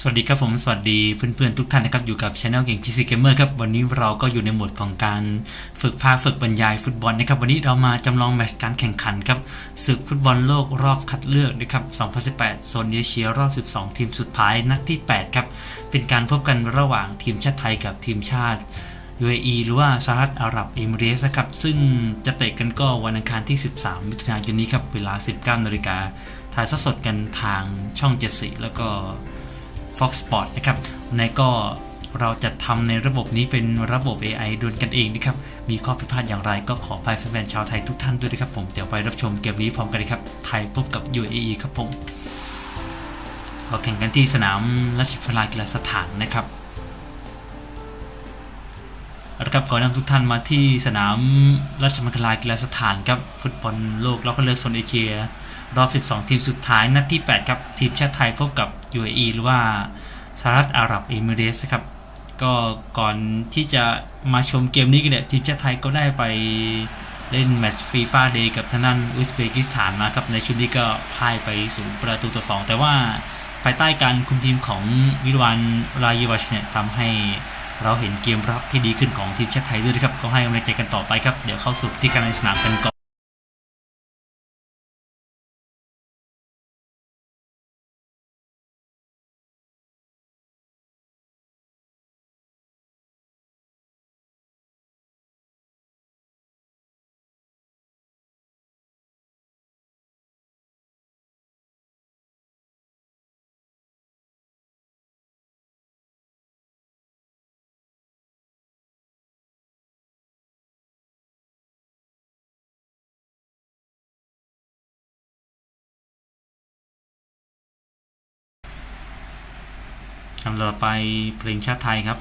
สวัสดีครับผมสวัสดีเพื่อนๆทุกท่านนะครับอยู่กับช anel เก่ง PC Gamer ครับวันนี้เราก็อยู่ในโหมดของการฝึกภาคฝึกบรรยายฟุตบอลนะครับวันนี้เรามาจำลองแมตช์การแข่งขันครับศึกฟุตบอลโลกรอบคัดเลือกนะครับ 2018 โซนเอเชียรอบ 12 ทีมสุดท้ายนัดที่ 8 ครับ เป็นการพบกันระหว่างทีมชาติไทยกับทีมชาติ UAE หรือว่าสหรัฐอาหรับเอมิเรสครับซึ่งจะเตะกันก็วันอังคารที่ 13 มิถุนายนนี้ครับเวลา 19นาฬิกาถ่ายทอดสดกันทางช่อง 74 แล้วก็ Fox Sport นะครับในก็เราจะทำในระบบนี้เป็นระบบ AI ดวลกันเองนะครับ มีข้อผิดพลาดอย่างไรก็ขออภัยแฟนๆชาวไทยทุกท่านด้วยนะครับผม เดี๋ยวไปรับชมเกมนี้พร้อมกันเลยครับ ไทยพบกับ UAE ครับผมเราแข่งกันที่สนามราชพัฒกีฬาสถานนะครับเอาละครับขอนำทุกท่านมาที่สนามราชมังคลากีฬาสถานครับ ฟุตบอลโลกรอบคัดเลือกโซนเอเชีย รอบ 12 ทีมสุดท้ายนัดที่ 8 ครับ ทีมชาติไทยพบกับ UAE หรือว่าสหรัฐอาหรับเอมิเรสครับก็ก่อนที่จะมาชมเกมนี้กันเนี่ยทีมชาติไทยก็ได้ไปเล่นแมตช์ฟีฟ่าเดย์กับทางด้นอุซเบกิสถานมาครับ ในชุดนี้ก็พ่ายไปสูงประตูต่อ2แต่ว่าภายใต้การคุมทีมของวิรวันรายวัชเนี่ยทำให้เราเห็นเกมรับที่ดีขึ้นของทีมชาติไทยด้วยครับ ก็ให้กำลังใจกันต่อไปครับ เดี๋ยวเข้าสู่ที่การในสนามกันก่อน คำต่อไปเพลงชาติไทยครับ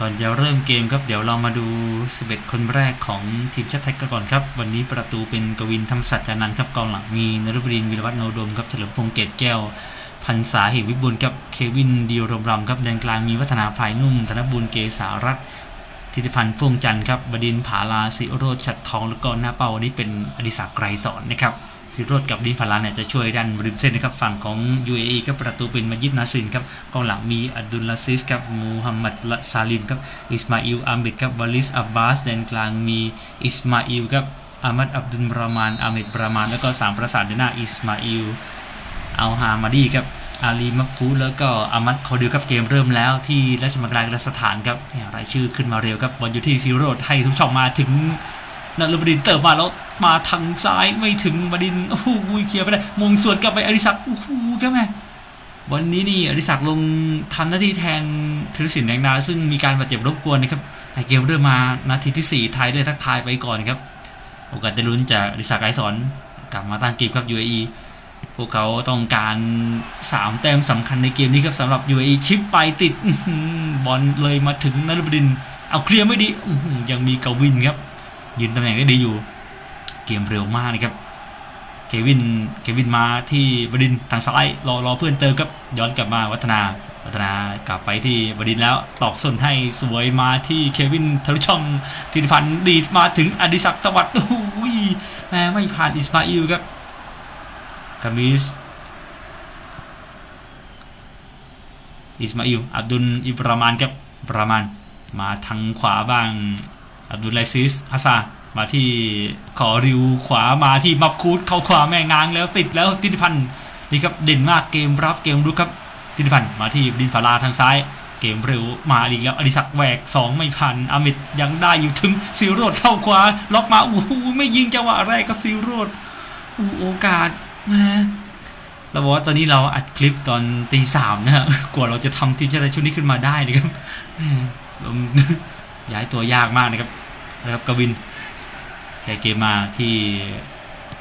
ก่อนจะเริ่มเกมครับเดี๋ยวเรามาดู 11 คนแรกของทีมชาติไทยกันก่อนครับ วันนี้ประตูเป็นกวินธรรมสัจจานันครับกองหลังมีนฤบดินวิรวัฒน์โนดมครับเฉลิมพงษ์เกตแก้ว พันษาเหตุวิบุลครับเควินดีรมรำครับแดนกลางมีวัฒนาภายนุ่ม ธนบุญเกษารัตธิติพันธ์พ่วงจันทร์ครับบดินผาลาสิโรธฉัดทองแล้วก็หน้าเป้าวันนี้เป็นอดิศักดิ์ไกรสอนนะครับ สิโรธกับดินผาลาเนี่ยจะช่วยดันริมเส้นนะครับฝั่งของ UAE ครับประตูเป็นมายิดนาซินครับกองหลังมีอับดุลลาซิสครับมูฮัมหมัดละซาลิมครับอิสมาอิลอามิดครับวาลิสอับบาสแดนกลางมีอิสมาอิลครับอามัดอับดุลบรามานอามิดบรามาน แล้วก็สามประสานในหน้าอิสมาอิลอัลฮามาดีครับอาลีมักคูแล้วก็อามัดคอดิวครับเกมเริ่มแล้วที่ราชมังคลากีฬาสถานครับรายชื่อขึ้นมาเร็วครับบอลอยู่ที่ซีโร่ให้ทุกช่องมาถึงนันลบดินเติมมาแล้ว มาทางซ้ายไม่ถึงบดินโอ้โหเคลียร์ไปได้มงสวนกลับไปอดิศักโอ้โหครับแม่วันนี้นี่อดิศักลงทำหน้าที่แทนธีรศิลป์แดงดาซึ่งมีการบาดเจ็บรบกวนนะครับแต่เกมเริ่มมานาทีที่สี่ไทยได้ทักทายไปก่อนครับโอกาสจะลุ้นจากอดิศักไกสอนกลับมาตั้งเกมครับ UAE พวกเขาต้องการ 3 แต้มสำคัญในเกมนี้ครับสำหรับ UAE ชิปไปติดบอลเลยมาถึงนฤบดิน เอาเคลียร์ไม่ดียังมีกวินครับยืนตำแหน่งได้ดีอยู่ เกมเร็วมากนะครับเควินเควินมาที่บดินทางซ้ายรอรอเพื่อนเติมครับย้อนกลับมาวัฒนาวัฒนากลับไปที่บดินแล้วตอกส้นให้สวยมาที่เควินทะลุช่องธิติพันดีดมาถึงอดิศักดิ์สวัสดิ์โอ้ยแม่ไม่ผ่านอิสมาอิลครับกามิสอิสมาอิลอับดุลอิบรามานครับบรามานมาทางขวาบ้างอับดุลไลซิสฮัสซา มาที่ขอริวขวามาที่มับคูดเข้าขวาแม่งางแล้วติดแล้วติติพันธ์นี่ครับเด่นมากเกมรับเกมรุกครับติติพันธ์มาที่ดินฟาลาทางซ้าย เกมเร็วมาอีกแล้วอดิศักแหวกสองไม่ผ่านอามิดยังได้อยู่ถึงซิลโรดเข้าขวาล็อกมาโอ้โหไม่ยิงจังหวะแรกกับซิลโรดอู้โอกาสแมาเราบอกว่าตอนนี้เราอัดคลิปตอนตีสามนะฮะกว่าเราจะทำทีมชาติชุดนี้ขึ้นมาได้นะครับแมลมย้ายตัวยากมากนะครับนะครับกวิน แต่เกมมาที่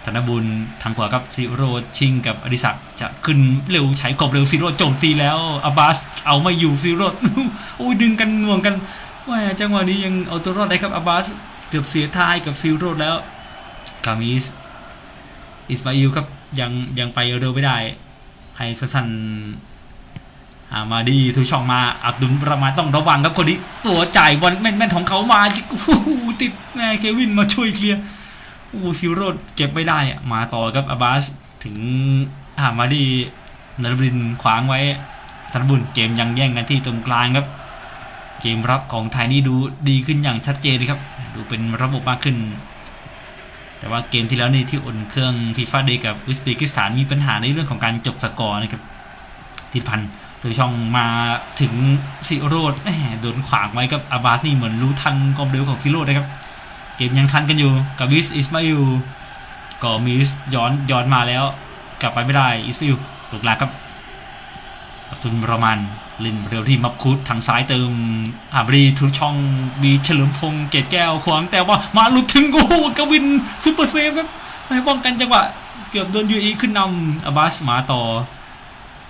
ธนบุญทางขวากับซิโรชิงกับอดิศักจะขึ้นเร็วใช้กบเร็วซิโรโจมตีแล้วอาบาสเอาม่อยู่ซิโรโอ้ยดึงกันหน่วงกันว่าจังหวะนี้ยังเอาตัวรอดได้ครับอาบาสเกือบเสียท้ายกับซิโรแล้วกามิสอิสมาอิลครับยังยังไปเร็วไม่ได้ให้สัน อามาดีทุช่องมาอับดุลประมาณต้องระวังครับคนนี้ตัวจ่ายบอลแม่นๆของเขามาโอ้โหติดแม่เควินมาช่วยเคลียร์อูซิโรดเก็บไม่ได้อะมาต่อครับอาบาสถึงหามาดีนรบรินขวางไว้ธนบุญเกมยังแย่งกันที่ตรงกลางครับ เกมรับของไทยนี่ดูดีขึ้นอย่างชัดเจนเลยครับ ดูเป็นระบบมากขึ้น แต่ว่าเกมที่แล้วนี่ที่อุ่นเครื่องฟีฟ่าเดย์กับอุซเบกิสถานมีปัญหาในเรื่องของการจบสกอร์นะครับทิพันธ์ ตัวช่องมาถึงซิโรดแหมโดนขวางไว้กับอาบาสนี่เหมือนรู้ทันความเร็วของซิโรดนะครับ เกมยังทันกันอยู่กับวิสอิสมาอิลก็มิสย้อนย้อนมาแล้ว กลับไปไม่ได้อิสมาอิลตกหลักครับอับดุลประมาณลินเร็วที่มับคุดทางซ้ายเติมอาบรีทุกช่องมีเฉลิมพงษ์เกตแก้วขวางแต่ว่ามาหลุดถึงโอ้โหกวินซูเปอร์เซฟครับให้ป้องกันจังหวะเกือบโดนยูอีขึ้นนำอาบาสมาต่อ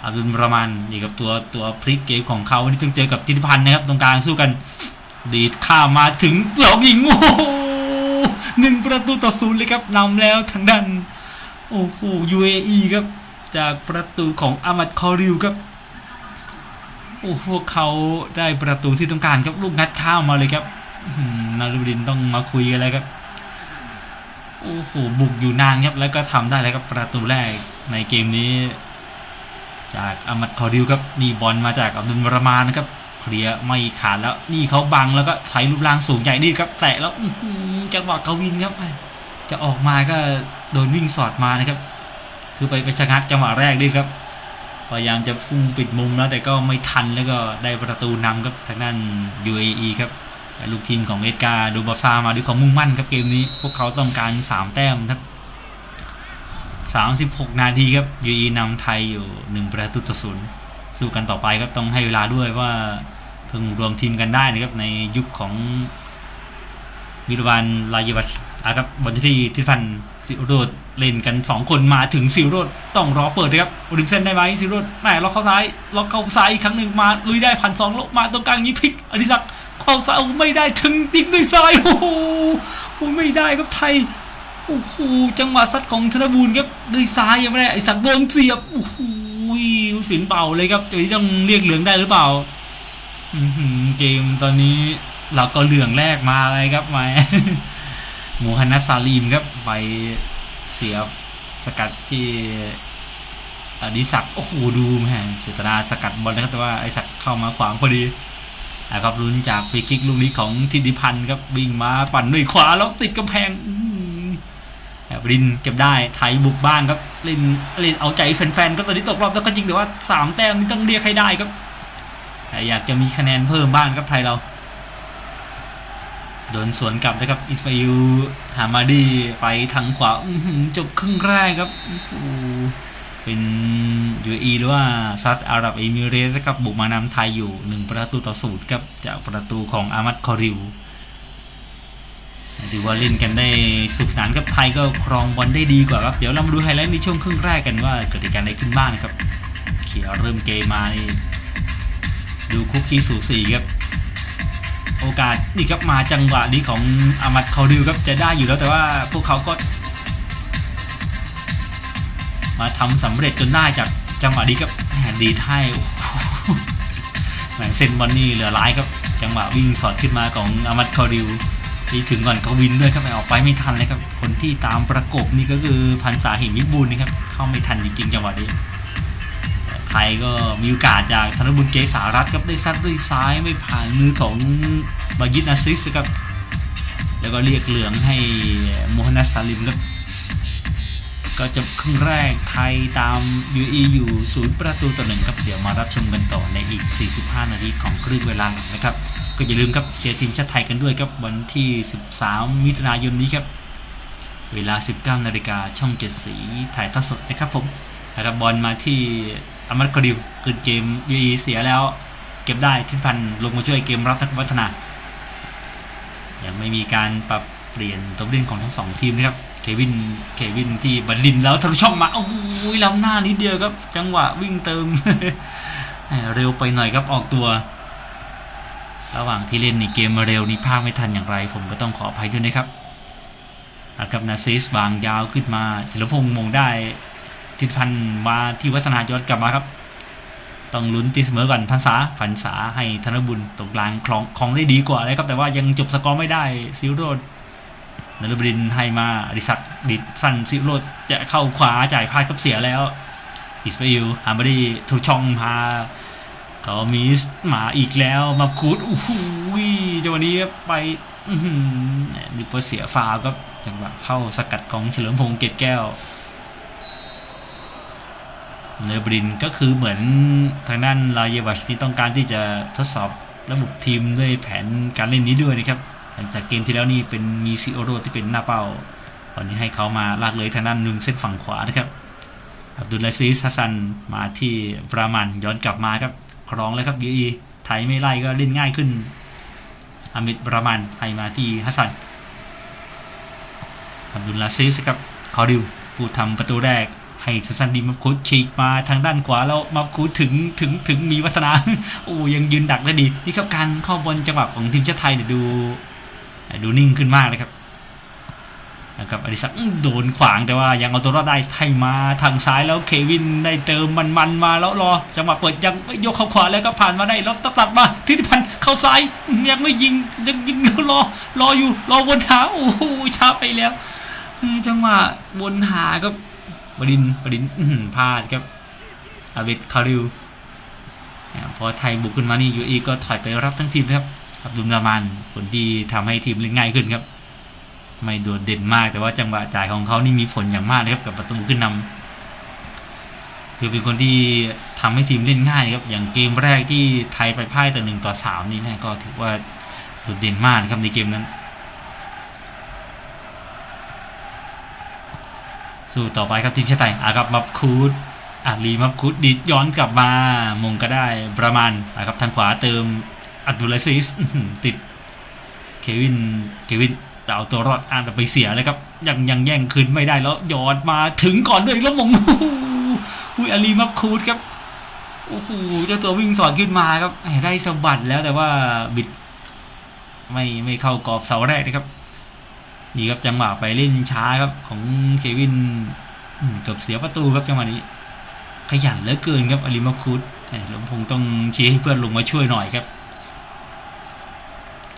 อับดุลประมาณนี่กับตัวตัวพลิกเกมของเขาวันนี้ต้องเจอกับธิติพันธ์นะครับ ตรงกลางสู้กัน ดีดข้ามาถึงหลอกยิงโอ้โหหนึ่งประตูต่อศูนย์เลยครับนำแล้วทางด้านโอ้โห UAE ครับ จากประตูของอามัดคอริวครับโอ้พวกเขาได้ประตูที่ต้องการครับลูกนัดข้ามมาเลยครับนารุดินต้องมาคุยกันแล้วครับโอ้โหบุกอยู่นานครับแล้วก็ทำได้แล้วครับประตูแรกในเกมนี้ จากอามัดคอริวครับดีบอลมาจากอับดุลรามานนะครับเคลียร์ไม่ขาดแล้วนี่เขาบังแล้วก็ใช้รูปร่างสูงใหญ่นี่ครับ แตะแล้วจังหวะกวินครับ จะออกมาก็โดนวิ่งสอดมานะครับ คือไปไปชะงักจังหวะแรกนี่ครับพยายามจะพุ่งปิดมุมแล้วแต่ก็ไม่ทันแล้วก็ได้ประตูนำครับทางด้าน UAE ครับลูกทีมของเอสกาดูบาฟามาด้วยความมุ่งมั่นครับเกมนี้ พวกเขาต้องการ 3 แต้มครับ 36 นาทีครับ UAE นำไทยอยู่ 1 ประตูต่อศูนย์สู้กันต่อไปครับต้องให้เวลาด้วยว่าเพิ่งรวมทีมกันได้นะครับในยุคของมิรวานลายวัชอาครับบอลที่ทิพันซิโรดเล่นกัน 2 คนมาถึงซิโรดต้องรอเปิดนะครับริมเส้นได้ไหมซิโรดแม่ล็อกเข้าซ้ายล็อกเข้าซ้ายอีกครั้งหนึ่งมาลุยได้พันสองลงมาตรงกลางนี้พลิกอดิศักเข้าซ้ายไม่ได้ถึงยิงด้วยซ้ายโอ้โหไม่ได้ครับไทย โอ้โหจังหวะซัดของธนบูรครับด้วยซ้ายยังไม่ได้ไอศักดิ์โดนเสียบโอ้โหสินเป่าเลยครับจะต้องเรียกเหลืองได้หรือเปล่าอืเกมตอนนี้เราก็เหลืองแรกมาเลยครับมาหมูฮันนัสซาลีมครับไปเสียสกัดที่อดิศักดิ์โอ้โหดูแม่เจตนาสกัดบอลนะครับแต่ว่าไอศักดิ์เข้ามาขวางพอดีนะครับลุ้นจากฟรีคิกลูกนี้ของทิติพันธ์ครับวิ่งมาปั่นด้วยขวาแล้วติดกำแพง รินเก็บได้ไทยบุกบ้างครับเล่นเล่นเอาใจแฟนๆก็ตอนนี้ตกรอบแล้วก็จริงแต่ว่าสามแต้มนี่ต้องเรียกให้ได้ครับแต่อยากจะมีคะแนนเพิ่มบ้างครับไทยเราโดนสวนกลับนะครับอิสมาอิลฮามาดีไปทางขวาจบครึ่งแรกครับเป็นยูเอหรือว่าซัดอาหรับเอมิเรสครับบุกมานำไทยอยู่ 1 ประตูต่อศูนย์ครับจากประตูของอามัดคอริว ถือว่าเล่นกันได้สุขสนานครับไทยก็ครองบอลได้ดีกว่าครับเดี๋ยวเรามาดูไฮไลท์ในช่วงครึ่งแรกกันว่าเกิดเหตุการณ์อะไรขึ้นบ้างนะครับ เขียเริ่มเกมมานี่ดูคุกคีสูสีครับ โอกาสนี่ครับมาจังหวะนี้ของอามัดคอริวครับจะได้อยู่แล้วแต่ว่าพวกเขาก็ มาทำสำเร็จจนได้จากจังหวะนี้ครับแหมดีดให้โอ้โหแหมเซนบอลนี่เหลือร้ายครับ จังหวะวิ่งสอดขึ้นมาของอามัดคอริว ที่ถึงก่อนกวินด้วยครับไปออกไปไม่ทันเลยครับ คนที่ตามประกบนี่ก็คือพันษาหิมวิบูลย์นะครับ เข้าไม่ทันจริงๆจังหวะนี้ ไทยก็มีโอกาสจากธนบุญเกษารัตครับได้ซัดด้วยซ้ายไม่ผ่านมือของบายิตนาซิสครับ แล้วก็เรียกเหลืองให้โมฮันนัสซาลิมครับ ก็จบครึ่งแรกไทยตาม UAE อยู่ศูนย์ประตูต่อหนึ่งครับเดี๋ยวมารับชมกันต่อในอีก 45 นาทีของครึ่งเวลาหลังนะครับ ก็อย่าลืมครับเชียร์ทีมชาติไทยกันด้วยครับวันที่ 13 มิถุนายนนี้ครับ เวลา 19 นาฬิกาช่อง 7 สีถ่ายทอดสดนะครับผมนะครับบอลมาที่อามัดกริวคืนเกม UAE เสียแล้ว เก็บได้ทิศพันธ์ลงมาช่วยเกมรับทักวัฒนายังไม่มีการปรับเปลี่ยนตัวเล่นของทั้งสองทีมนะครับ เควินเควินที่บัลลินแล้วทะลุช่องมาโอ้โหล้ำหน้านิดเดียวครับ จังหวะวิ่งเติม เร็วไปหน่อยครับออกตัว ระหว่างที่เล่นนี่เกมมาเร็วนี่ภาคไม่ทันอย่างไร ผมก็ต้องขออภัยด้วยนะครับนะครับนาซิสวางยาวขึ้นมาเฉลิมพงษ์มงได้ทิศพันมาที่วัฒนาย้อนกลับมาครับ ต้องลุ้นตีเสมอก่อนพันษาฝันษาให้ธนบุญตรงกลางคลองคลองได้ดีกว่าเลยครับแต่ว่ายังจบสกอร์ไม่ได้ซิลโรด นรบดินให้มาอดิศักดิดสั้นซิลโรดจะเข้าขวาจ่ายพลาดกับเสียแล้ว อิสราเอลฮาร์บรีถูกช่องพาก็มีมาอีกแล้วมาคูดโอ้โหจังหวะนี้ไปอื้อหือพอเสียฟาวก็จังหวะเข้าสกัดของเฉลิมพงษ์เกตแก้วเนบรินก็คือเหมือนทางด้านลาเยวัชที่ต้องการที่จะทดสอบระบบทีมด้วยแผนการเล่นนี้ด้วยนะครับ หลังจากเกมที่แล้วนี่เป็นมีซิโอโรที่เป็นหน้าเป้าวันนี้ให้เขามาลากเลยทางด้านนุนเส้นฝั่งขวานะครับอับดุลลาซีสฮัสซันมาที่บรามันย้อนกลับมาครับครองเลยครับยูอีไทยไม่ไล่ก็เล่นง่ายขึ้นอามิดบรามันให้มาที่ฮัสซันอับดุลลาซีสครับคอดิวผู้ทำประตูแรกให้ซัสซันดีมัฟคูดฉีกมาทางด้านขวาแล้วมัฟคูดถึงถึงถึงมีวัฒนาโอ้ยังยืนดักได้ดี นี่ครับการเข้าบอลจังหวะของทีมชาติไทยเนี่ยดู ดูนิ่งขึ้นมากเลยครับนะครับอดิศักโดนขวางแต่ว่ายังเอาตัวรอดได้ไทยมาทางซ้ายแล้วเควินได้เติมมันมันมาแล้วรอจังหวะเปิดยังยกเข้าขวาแล้วก็ผ่านมาได้แล้วตัดมาทิติพันธ์เข้าซ้ายยังไม่ยิงยังยิงรอรออยู่รอวนหาโอ้โหช้าไปแล้วจังหวะวนหาก็บดินบดินพลาดครับอาเวตคาริวพอไทยบุกขึ้นมานี่ยูอีก็ถอยไปรับทั้งทีมครับ อับดุลรามานคนที่ทำให้ทีมเล่นง่ายขึ้นครับ ไม่โดดเด่นมากแต่ว่าจังหวะจ่ายของเขานี่มีผลอย่างมากเลยครับกับประตูขึ้นนำคือเป็นคนที่ทำให้ทีมเล่นง่ายครับ อย่างเกมแรกที่ไทยไปพ่ายต่หนึ่งต่อสามนี่แม่ก็ถือว่าโดดเด่นมากครับในเกมนั้น สู้ต่อไปครับทีมชาติไทยอากับมับคูดอาลีมับคูดดิดย้อนกลับมามงก็ได้ประมาณนะครับทางขวาเติม อับดุลลซิสติดเควินเควินแต่เอาตัวรอดอ่านไปเสียเลยครับ ยังยังแย่งคืนไม่ได้แล้วย้อนมาถึงก่อนด้วยแล้วมงอุ้ยอาลีมับคูดครับโอ้โหเจ้าตัววิ่งสอนขึ้นมาครับได้สะบัดแล้วแต่ว่าบิด ไม่ไม่เข้ากรอบเสาแรกนะครับนี่ครับจังหวะไปเล่นช้าครับ ของเควินเกือบเสียประตูครับจังหวะนี้ ขยันเหลือเกินครับอลิมาคุดหลวงพงต้องชี้ให้เพื่อนลงมาช่วยหน่อยครับ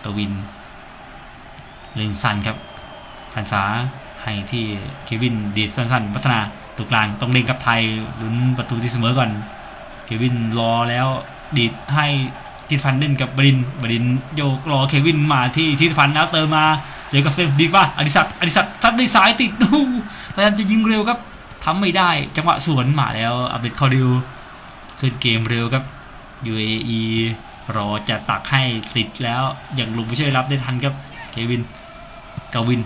กวินเล่นสั้นครับพันษาให้ที่เควินดีดสั้นๆพัฒนาตรงกลางต้องเล่นกับไทยลุ้นประตูที่เสมอก่อน เควินรอแล้วดีดให้ทิศพันเล่นกับบรินบรินโยกรอเควินมาที่ทิศพันแล้วเติมมาเจอกับเซมดีป่ะอดิศักดิ์อดิศักดิ์ทัดด้วยสายติดโอ้โหพยายามจะยิงเร็วครับทำไม่ได้จังหวะสวนมาแล้วอาเบดคอร์ดิวขึ้นเกมเร็วครับ UAE รอจะตักให้ติดแล้วอย่างลุงไปช่วยรับได้ทันครับเควินกวิน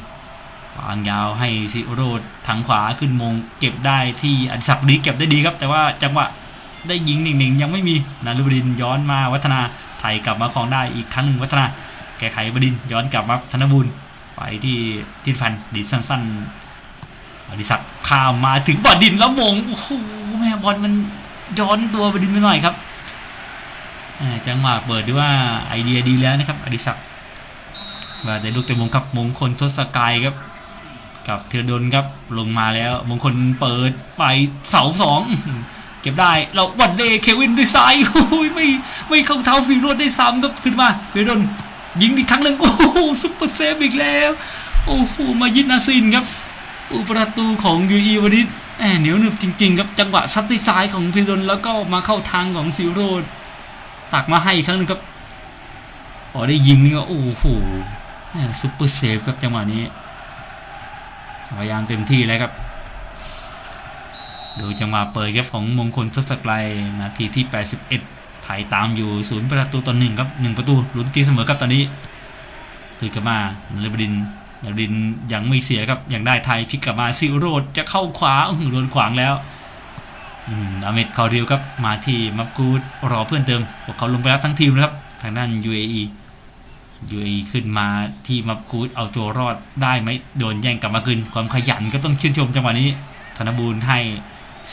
ปางยาวให้ซิโรดทางขวาขึ้นมงเก็บได้ที่อดิศักดิ์ดีเก็บได้ดีครับ แต่ว่าจังหวะได้ยิงหนึ่งๆยังไม่มีนารุบดินย้อนมาวัฒนาไทยกลับมาครองได้อีกครั้งหนึ่งวัฒนา แก้ไขบดินย้อนกลับมาธนบุญไปที่ทิศพันดีสั้นๆอดิศักดิ์ข้ามมาถึงบอดดินแล้วมงโอ้โหแม่บอลมันย้อนตัวบดินไปหน่อยครับ จังหวะเปิดด้วยว่าไอเดียดีแล้วนะครับอดิศักดิ์ว่าแต่ลูกเตะมงครับมงคลทศกายครับ กับเทอดนครับลงมาแล้ว มงคลเปิดไปเสาสองเก็บได้เราวันเดย์เควินดีไซน์โอ้ยไม่ไม่เข้าเท้าฟีโรดได้ซ้ำครับขึ้นมาเทอดนยิงอีกครั้งหนึ่งโอ้โหซุปเปอร์เซฟอีกแล้ว โอ้โหมายิดนาซินครับอุประตูของยูอีวันนี้แหมเหนียวหนึบจริงๆครับจังหวะซัดด้วยซ้ายของพีรดนแล้วก็มาเข้าทางของซิโรด ตักมาให้อีกครั้งหนึงครับพอได้ยิงนี่ก็โอ้โหซุปเปอร์เซฟครับจังหวะนี้พยายามเต็มที่แล้วครับ ดูจังหวะเปิดครับของมงคลทศกรัยนาทีที่ 81ถ่ายตามอยู่ศูนย์ประตูต่อหนึ่งครับหนึ่งประตูลุ้นตีเสมอครับตอนนี้คือกลับมานรบดินนรบดินยังไม่เสียครับยังได้ไทยพลิกกลับมาซิโรดจะเข้าขวาหโดนขวางแล้ว อืมอาเมดคาริวครับมาที่มัฟกูดรอเพื่อนเติมพวกเขาลงไปรับทั้งทีมนะครับ ทางด้าน UAE UAE ขึ้นมาที่มับคูดเอาตัวรอดได้ไหมโดนแย่งกลับมาคืนความขยันก็ต้องชื่นชมจังหวะนี้ ธนบูรณ์ให้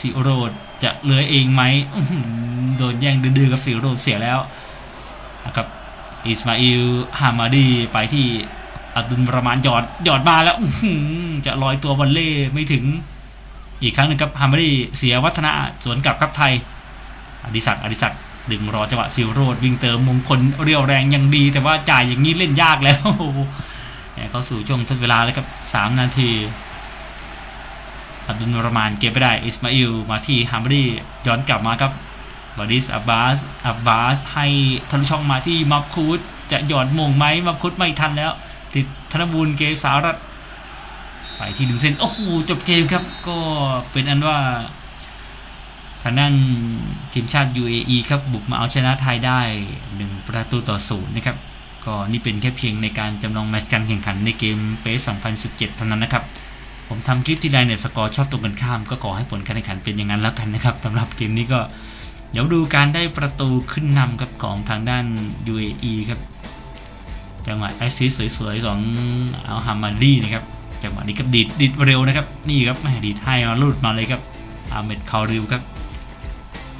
ซิโรดจะเลื้อยเองไหมโดนแย่งดื้อๆกับซิโรดเสียแล้วนะครับอิสมาอิลฮามาดีไปที่อับดุลประมาณหยอดหยอดมาแล้วจะลอยตัวบอลเล่ไม่ถึง อีกครั้งหนึ่งครับฮามาดีเสียวัฒนะสวนกลับครับไทย อดิศักดิ์อดิศักดิ์ดึงรอจังหวะซิโรดวิ่งเติมมงคลเรียวแรงยังดี แต่ว่าจ่ายอย่างนี้เล่นยากแล้วเนี่ยเข้าสู่ช่วงทดเวลาแล้วกับสามนาทีอับดุลรมานเก็บไปได้อิสมาอิลมาที่ฮามบอรี่ย้อนกลับมาครับบาดิสอับบาสอับบาสให้ทะลุช่องมาที่มับคูดจะหยอดมงไหมมับคูดไม่ทันแล้ว ติดธนบูลเกษารัต ไปที่ดึงเส้น โอ้โห จบเกมครับ ก็เป็นอันว่าทางด้านทีมชาติ UAE ครับบุกมาเอาชนะไทยได้ 1 ประตูต่อศูนย์นะครับ ก็นี่เป็นแค่เพียงในการจำลองแมตช์การแข่งขันในเกมเปส2017 เท่านั้นนะครับ ผมทำคลิปที่ไดเนี่ยสกอร์ชอบตรงกันข้าม ก็ขอให้ผลการแข่งขันเป็นอย่างนั้นแล้วกันนะครับสำหรับเกมนี้ก็เดี๋ยวดูการได้ประตูขึ้นนำครับของทางด้าน UAE ครับ จังหวะแอสซิสสวยๆของอัลฮามาดีนะครับ จังหวะนี้ก็ดีดดีดเร็วนะครับนี่ครับแม่ดีดให้มาลุดมาเลยครับอาเมดคาริวครับ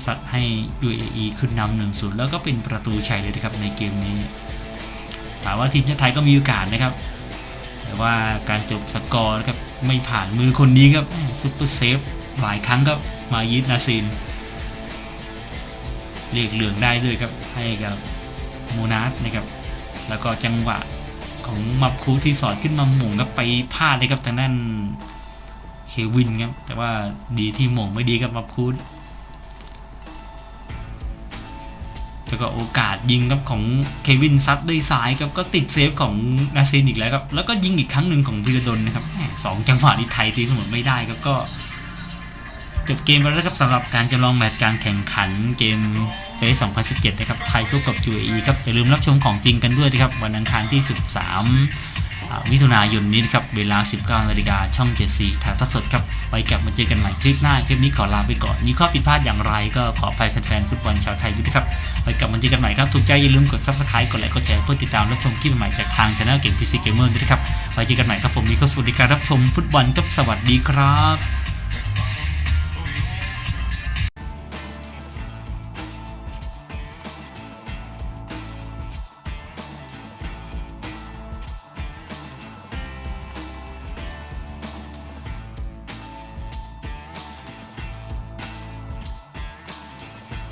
สัดให้ UAE ขึ้นนำหนึ่งศูนย์แล้วก็เป็นประตูชัยเลยนะครับในเกมนี้ถามว่าทีมชาติไทยก็มีโอกาสนะครับ แต่ว่าการจบสกอร์นะครับไม่ผ่านมือคนนี้ครับซุปเปอร์เซฟหลายครั้งครับมายิดนาซินเรียกเหลืองได้ด้วยครับให้กับโมนาสนะครับ แล้วก็จังหวะ ของมับคูที่สอดขึ้นมาหม่งครับไปพลาดเลยครับทางด้านเควินครับแต่ว่าดีที่หม่งไม่ดีครับมับคูแล้วก็โอกาสยิงครับของเควินซัดด้วยซ้ายครับก็ติดเซฟของนาซินอีกแล้วครับแล้วก็ยิงอีกครั้งหนึ่งของวิรดลนะครับสองจังหวะนี้ไทยตีเสมอไม่ได้ครับก็จบเกมไปแล้วครับสำหรับการจำลองแมตช์การแข่งขันเกม เป2017 นะครับ ไทยพบกับ UAE ครับ อย่าลืมรับชมของจริงกันด้วยนะครับ วันอังคารที่ 13มิถุนายนนี้นะครับ เวลา 19นาฬิกาช่อง 74 ถ่ายทอดสดครับ ไว้กลับมาเจอกันใหม่คลิปหน้า คลิปนี้ขอลาไปก่อน มีข้อผิดพลาดอย่างไรก็ขออภัยแฟนๆฟุตบอลชาวไทยด้วยนะครับ ไว้กลับมาเจอกันใหม่ครับ ถูกใจอย่าลืมกด subscribe กดไลค์ กดแชร์เพื่อติดตามรับชมคลิปใหม่จากทางช anel เก่งพีซีเกมเมอร์ด้วยนะครับ ไว้เจอกันใหม่ครับผมมีข้าสู่ในการรับชมฟุตบอลกับสวัสดีครับ